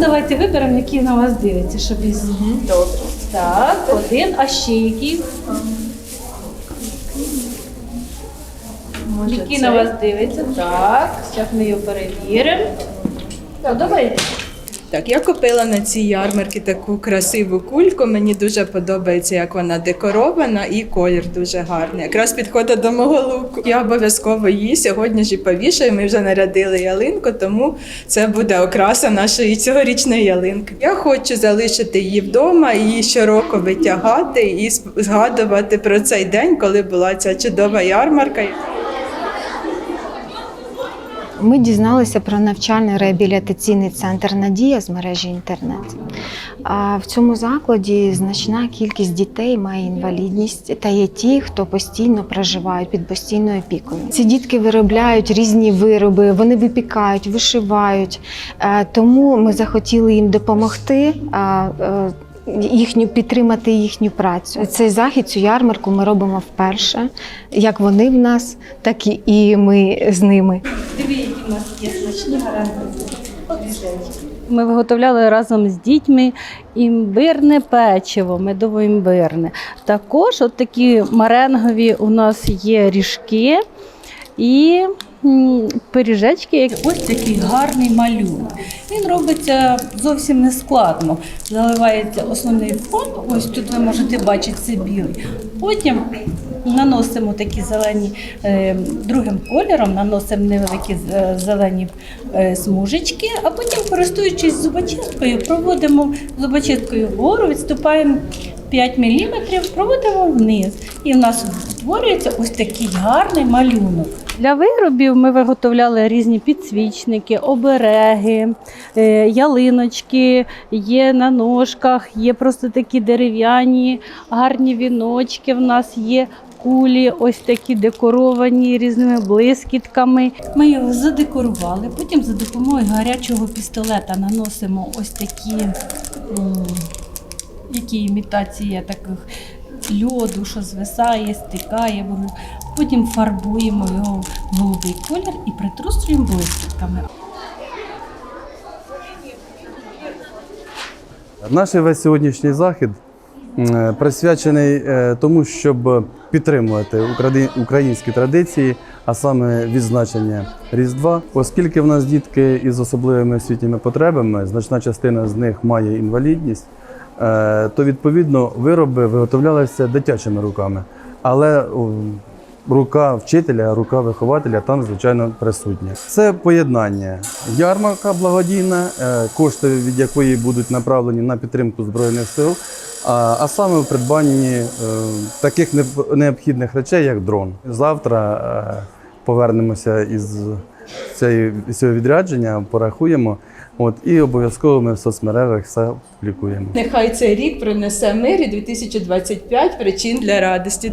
давайте виберемо, який на вас дивиться, щоб із. Добре. Так, один, а ще які? Може, Який на вас дивиться? Так, зараз ми його перевіримо. Подобається? Так, я купила на цій ярмарці таку красиву кульку. Мені дуже подобається, як вона декорована, і колір дуже гарний. Якраз підходить до мого луку. Я обов'язково її сьогодні ж і повішаю. Ми вже нарядили ялинку, тому це буде окраса нашої цьогорічної ялинки. Я хочу залишити її вдома і щороку витягати і згадувати про цей день, коли була ця чудова ярмарка. Ми дізналися про навчальний реабілітаційний центр Надія з мережі інтернет. В цьому закладі значна кількість дітей має інвалідність та є ті, хто постійно проживають під постійною опікою. Ці дітки виробляють різні вироби, вони випікають, вишивають. Е, Тому ми захотіли їм допомогти. е, Їхню підтримати їхню працю. Цей захід, цю ярмарку ми робимо вперше. Як вони в нас, так і- і ми з ними. Нас є значні гарантії. Ми виготовляли разом з дітьми імбирне печиво, медово-імбирне. Також от такі маренгові у нас є ріжки і пиріжечки. Ось такий гарний малюнок. Він робиться зовсім не складно. Заливається основний фон. Ось тут ви можете бачити це білий. Потім наносимо такі зелені е, другим кольором, наносимо невеликі е, зелені е, смужечки, а потім, користуючись зубочисткою, проводимо зубочисткою вгору, відступаємо 5 мм, проводимо вниз. І в нас утворюється ось такий гарний малюнок. Для виробів ми виготовляли різні підсвічники, обереги, е, ялиночки, є на ножках, є просто такі дерев'яні, гарні віночки. В нас є кулі, ось такі декоровані різними блискітками. Ми його задекорували, потім за допомогою гарячого пістолета наносимо ось такі, які імітація таких льоду, що звисає, стикає. Потім фарбуємо його голубий колір і притрусуємо блискітками. Наш весь сьогоднішній захід присвячений е, тому, щоб підтримувати українські традиції, а саме відзначення Різдва. Оскільки в нас дітки із особливими освітніми потребами, значна частина з них має інвалідність, е, то відповідно вироби виготовлялися дитячими руками. Але рука вчителя, рука вихователя там, звичайно, присутня. Це поєднання. Ярмарка благодійна, е, кошти від якої будуть направлені на підтримку Збройних сил, а, саме в придбанні е, таких необхідних речей, як дрон. Завтра е, повернемося із цього відрядження, порахуємо. От, і обов'язково ми в соцмережах все публікуємо. Нехай цей рік принесе мир і 2025 причин для радості.